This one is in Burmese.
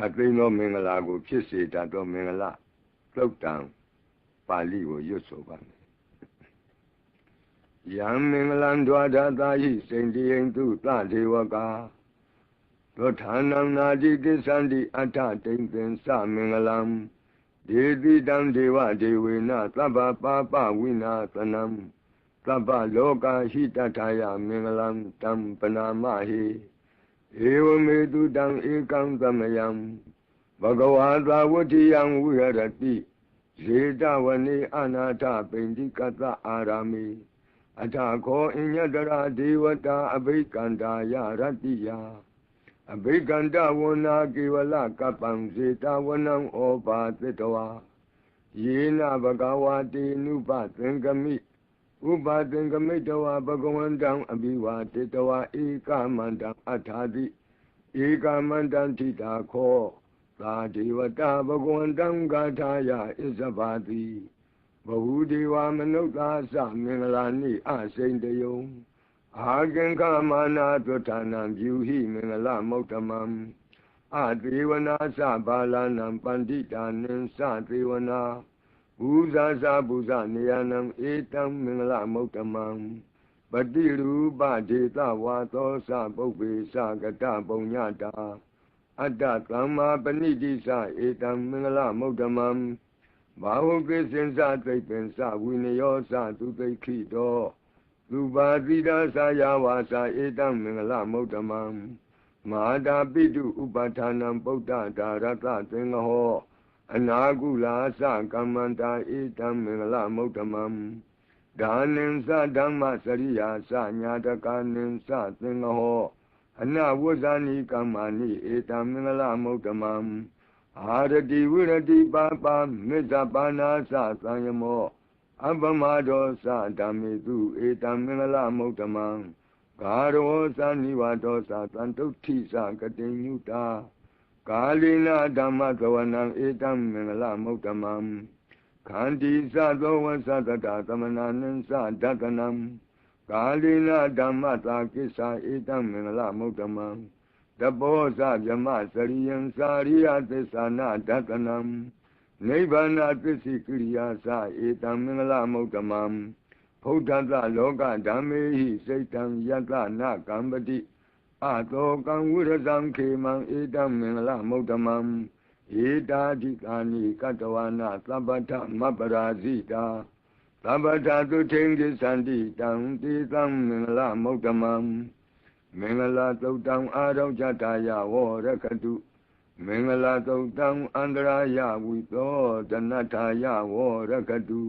ခတ်သိမ်းသောမင်္ဂလာကို ဖြစ်စေတတ်သောမင်္ဂလာသုတ်တံပါဠိကိုရွတ်ဆိုပါမယ်ယံမင်္ဂလံဒွါဒသာဟိစိန်တိယံတုသဒေဝကာသောဌာနံနာတိကိသန္တိအထတိန်သင်္စမင်္ဂလံဒေတိတံဒေဝဒေဝေနသဗ္ဗပါပဝိနာသနံသဗ္ဗလောကဟိတထာယမင်္ဂလံတံပနာမဟိ ဧဝမေတုတံဧကံသမယံဘဂဝါသာဝတိယံဝိရတိဇေတဝနေအနာထပိန္တိကတအာရာမိအထာခောအညတရာဒေဝတာအဘိကန္တာယရတ္တိယအဘိကန္တဝနာကေဝလကပံဇေတဝနံဩပါသတ္တဝါယေနဘဂဝါတိနုပသင်္ကမိ ဥပါသင်္ကမိတဝါဘဂဝန္တံအဘိဝါတေတဝါဧကမန္တံအထာတိဧကမန္တံထိတာခောသာဒေဝတာဘဂဝန္တံဂါထာယဣဇဘာတိဘဝဒေဝမနုဿာသမင်္ဂလာနိအစိန်တယုံအာကင်္ခမာနာသွဋ္ဌာနံပြုဟိမင်္ဂလမௌတမံအသေဝနာသဘာလနံပန္တိတာနိသသေဝနာ ဘူဇာဇာဘူဇနေယနံဧတံမင်္ဂလမௌတမံပတိရူပဒေသဝါသောသပုပ္ပေသကတပုံညတာအတ္တသမ္မာပဏိတိသဧတံမင်္ဂလမௌတမံဘာဝကိစင်္စသိပ္ပင်္စဝိနယောသသူသိခိတောသူပါတိတာသာယဝါစာဧတံမင်္ဂလမௌတမံမဟာတာပိတုဥပဌာနံပုဒ္ဒဒါရတသင်္ဃဟော အနာကုလာသကမ္မန္တာဧတံမင်္ဂလမௌတမံဒါနင်္စဓမ္မစရိယာသညာတကနင်္စသင်္ဃဟောအနဝဇ္ဇာနိကမ္မာနိဧတံမင်္ဂလမௌတမံအာရတိဝိရတိပါပါမေတ္တပါဏာသသံယမောအပမဒောသဓမ္မေတုဧတံမင်္ဂလမုဒ္ဓမံဂါရောသနိဝတောသသံတုဋ္ဌိသကတိညုတာ ကာလိနာဓမ္မသဝနံဧတံမင်္ဂလမုဒ္ဓမံခန္တီသသောဝသတတသမနာနံသဒတနံကာလိနာဓမ္မသာကိစ္ဆာဧတံမင်္ဂလမုဒ္ဓမံတဘောဇဗြမစရိယံစာရိယသစ္စာနာဒတနံနိဗ္ဗာန်သစ္စိကိရိယာသဧတံမင်္ဂလမုဒ္ဓမံဖုဒ္ဓတလောကဓမ္မေဟိစိတ်တံယတနာကံပတိ အတောကံဝိရဇံခေမံဧတံမင်္ဂလမုဒ္ဓမံဧတာဓိကာနိကတဝနာသဗ္ဗထမပရာဇိတာသဗ္ဗထသုထိန်ကိသန္တိတံတိသံမင်္ဂလမုဒ္ဓမံမင်္ဂလာသုတ်တံအာရုံကြတာယဝရကတုမင်္ဂလာသုတ်တံအန္တရာယဝိသောတဏ္ဍာယဝရကတု